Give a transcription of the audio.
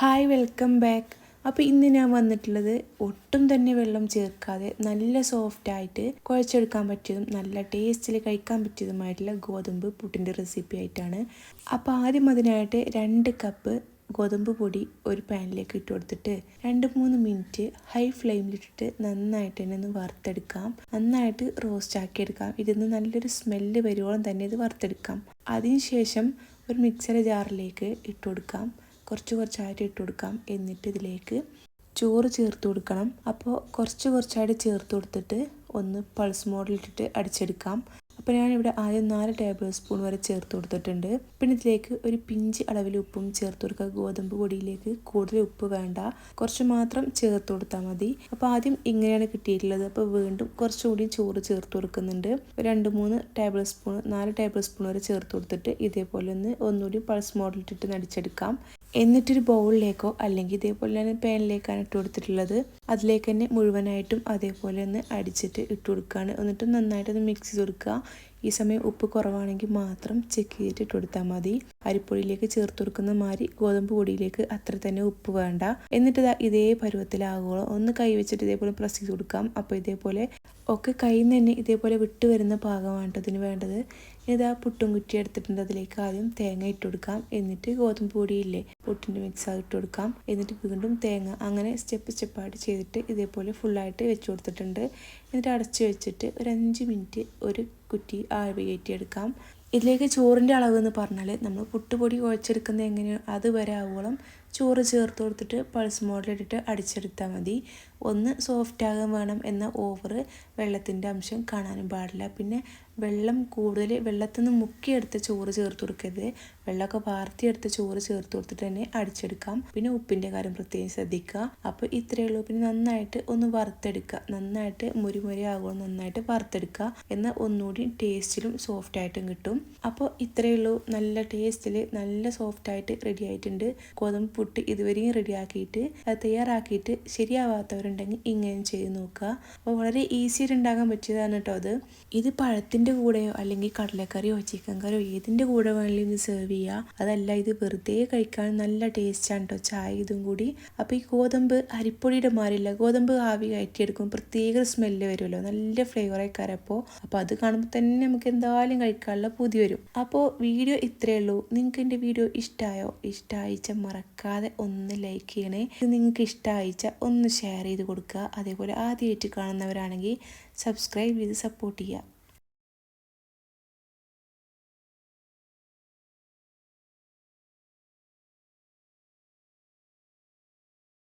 Hi welcome back അപ്പോൾ ഇന്ന് ഞാൻ വന്നിട്ടുള്ളത് ഒട്ടും തന്നെ വെള്ളം ചേർക്കാതെ നല്ല സോഫ്റ്റായിട്ട് കുഴച്ചെടുക്കാൻ പറ്റിയതും നല്ല ടേസ്റ്റിൽ കഴിക്കാൻ പറ്റിയതുമായിട്ടുള്ള ഗോതമ്പ് പുട്ടിന്റെ റെസിപ്പി ആയിട്ടാണ്. അപ്പോൾ ആദ്യം അതിനായിട്ട് രണ്ട് കപ്പ് ഗോതമ്പ് പൊടി ഒരു പാനിലേക്ക് ഇട്ട് കൊടുത്തിട്ട് രണ്ട് മൂന്ന് മിനിറ്റ് ഹൈ ഫ്ലെയിമിലിട്ടിട്ട് നന്നായിട്ട് തന്നെ ഒന്ന് വറുത്തെടുക്കാം. നന്നായിട്ട് റോസ്റ്റ് ആക്കി എടുക്കാം. ഇതിന്ന് നല്ലൊരു സ്മെല്ല് വരുവോളം തന്നെ ഇത് വറുത്തെടുക്കാം. അതിനുശേഷം ഒരു മിക്സർ ജാറിലേക്ക് ഇട്ട് കൊടുക്കാം. കുറച്ച് കുറച്ചായിട്ട് ഇട്ട് കൊടുക്കാം. എന്നിട്ട് ഇതിലേക്ക് ചോറ് ചേർത്ത് കൊടുക്കണം. അപ്പോൾ കുറച്ച് കുറച്ചായിട്ട് ചേർത്ത് കൊടുത്തിട്ട് ഒന്ന് പൾസ് മോഡലിട്ടിട്ട് അടിച്ചെടുക്കാം. അപ്പോൾ ഇവിടെ ആദ്യം നാല് ടേബിൾ സ്പൂൺ വരെ ചേർത്ത് കൊടുത്തിട്ടുണ്ട്. പിന്നെ ഇതിലേക്ക് ഒരു പിഞ്ച് അളവിൽ ഉപ്പും ചേർത്ത് കൊടുക്കുക. ഗോതമ്പ് പൊടിയിലേക്ക് കൂടുതൽ ഉപ്പ് വേണ്ട. കുറച്ച് മാത്രം ചേർത്ത് കൊടുത്താൽ മതി. അപ്പോൾ ആദ്യം ഇങ്ങനെയാണ് കിട്ടിയിട്ടുള്ളത്. അപ്പോൾ വീണ്ടും കുറച്ചുകൂടി ചോറ് ചേർത്ത് കൊടുക്കുന്നുണ്ട്. രണ്ട് മൂന്ന് ടേബിൾ സ്പൂൺ നാല് ടേബിൾ സ്പൂൺ വരെ ചേർത്ത് കൊടുത്തിട്ട് ഇതേപോലെ ഒന്ന് ഒന്നുകൂടി പൾസ് മോഡലിട്ടിട്ട് നടിച്ചെടുക്കാം. എന്നിട്ടൊരു ബൗളിലേക്കോ അല്ലെങ്കിൽ ഇതേപോലെ തന്നെ പാനിലേക്കാണ് ഇട്ട് കൊടുത്തിട്ടുള്ളത്. അതിലേക്ക് തന്നെ മുഴുവനായിട്ടും അതേപോലെ ഒന്ന് അടിച്ചിട്ട് ഇട്ട് കൊടുക്കുകയാണ്. എന്നിട്ട് നന്നായിട്ടൊന്ന് മിക്സ് ചെയ്ത് കൊടുക്കുക. ഈ സമയം ഉപ്പ് കുറവാണെങ്കിൽ മാത്രം ചെക്ക് ചെയ്തിട്ട് കൊടുത്താൽ മതി. അരിപ്പൊടിയിലേക്ക് ചേർത്ത് കൊടുക്കുന്ന മാതിരി ഗോതമ്പ് പൊടിയിലേക്ക് അത്ര തന്നെ ഉപ്പ് വേണ്ട. എന്നിട്ട് ഇതേ പരുവത്തിലാകുമോ ഒന്ന് കൈ വെച്ചിട്ട് ഇതേപോലെ പ്രസ് ചെയ്ത് കൊടുക്കാം. അപ്പോൾ ഇതേപോലെ ഒക്കെ കയ്യിൽ നിന്ന് തന്നെ ഇതേപോലെ വിട്ട് വരുന്ന പാകമാണ് ഇതിന് വേണ്ടത്. ഇതാ പുട്ടും കുറ്റി എടുത്തിട്ടുണ്ട്. അതിലേക്ക് ആദ്യം തേങ്ങ ഇട്ട് കൊടുക്കാം. എന്നിട്ട് ഗോതമ്പ് പൊടിയില്ലേ പുട്ടിന്റെ മിക്സ് ഇട്ട് കൊടുക്കാം. എന്നിട്ട് വീണ്ടും തേങ്ങ അങ്ങനെ സ്റ്റെപ്പ് സ്റ്റെപ്പായിട്ട് ചെയ്തിട്ട് ഇതേപോലെ ഫുള്ളായിട്ട് വെച്ച് കൊടുത്തിട്ടുണ്ട്. എന്നിട്ട് അടച്ച് വെച്ചിട്ട് ഒരു അഞ്ച് മിനിറ്റ് ഒരു കുറ്റി കയറ്റിയെടുക്കാം. ഇതിലേക്ക് ചോറിന്റെ അളവ് എന്ന് പറഞ്ഞാൽ നമ്മൾ പുട്ടുപൊടി കുഴച്ചെടുക്കുന്നത് എങ്ങനെയോ അതുവരെ ആവോളം ചോറ് ചേർത്ത് കൊടുത്തിട്ട് പൾസ് മോഡലിട്ടിട്ട് അടിച്ചെടുത്താൽ മതി. ഒന്ന് സോഫ്റ്റ് ആകാൻ വേണം എന്ന ഓവർ വെള്ളത്തിന്റെ അംശം കാണാനും പാടില്ല. പിന്നെ വെള്ളം കൂടുതൽ വെള്ളത്തിൽ നിന്ന് മുക്കിയെടുത്ത് ചോറ് ചേർത്ത് കൊടുക്കരുത്. വെള്ളമൊക്കെ വാർത്തിയെടുത്ത് ചോറ് ചേർത്ത് കൊടുത്തിട്ട് തന്നെ അടിച്ചെടുക്കാം. പിന്നെ ഉപ്പിന്റെ കാര്യം പ്രത്യേകം ശ്രദ്ധിക്കുക. അപ്പോൾ ഇത്രയേ ഉള്ളൂ. പിന്നെ നന്നായിട്ട് ഒന്ന് വറുത്തെടുക്കുക. നന്നായിട്ട് മുരിമുരി മുരി ആകുമ്പോൾ നന്നായിട്ട് വറുത്തെടുക്കുക. എന്നാൽ ഒന്നുകൂടി ടേസ്റ്റിലും സോഫ്റ്റ് ആയിട്ടും കിട്ടും. അപ്പോൾ ഇത്രയേ ഉള്ളൂ. നല്ല ടേസ്റ്റിൽ നല്ല സോഫ്റ്റ് ആയിട്ട് റെഡി ആയിട്ടുണ്ട്. ഗോതമ്പ് പുട്ട് ഇതുവരെയും റെഡി ആക്കിയിട്ട് അത് തയ്യാറാക്കിയിട്ട് ശരിയാവാത്തവരുണ്ടെങ്കിൽ ഇങ്ങനെ ചെയ്ത് നോക്കുക. അപ്പോൾ വളരെ ഈസിയായിട്ട് ഉണ്ടാക്കാൻ പറ്റിയതാണ് കേട്ടോ അത്. ഇത് പഴത്തിന്റെ കൂടെയോ അല്ലെങ്കിൽ കടലക്കറിയോ ചിക്കൻ കറിയോ ഏതിന്റെ കൂടെ വേണമെങ്കിലും ഇത് സെർവ് ചെയ്യുക അതല്ല ഇത് വെറുതെ കഴിക്കാൻ നല്ല ടേസ്റ്റാണ് കേട്ടോ ചായ ഇതും കൂടി. അപ്പോൾ ഈ ഗോതമ്പ് അരിപ്പൊടിയുടെ മാറില്ല ഗോതമ്പ് ആവി കയറ്റിയെടുക്കും പ്രത്യേക സ്മെല്ല് വരുമല്ലോ. നല്ല ഫ്ലേവർ കരപ്പോൾ അപ്പോൾ അത് കാണുമ്പോൾ തന്നെ നമുക്ക് എന്തായാലും കഴിക്കാനുള്ള പുതി വരും. അപ്പോൾ വീഡിയോ ഇത്രയേ ഉള്ളൂ. നിങ്ങൾക്ക് എന്റെ വീഡിയോ ഇഷ്ടമായോ ഇഷ്ടമായിച്ച മറക്കാതെ ഒന്ന് ലൈക്ക് ചെയ്യണേ. നിങ്ങൾക്ക് ഇഷ്ടമായിച്ച ഒന്ന് ഷെയർ ചെയ്ത് കൊടുക്കുക. അതേപോലെ ആദ്യമായിട്ട് കാണുന്നവരാണെങ്കിൽ സബ്സ്ക്രൈബ് ചെയ്ത് സപ്പോർട്ട് ചെയ്യുക.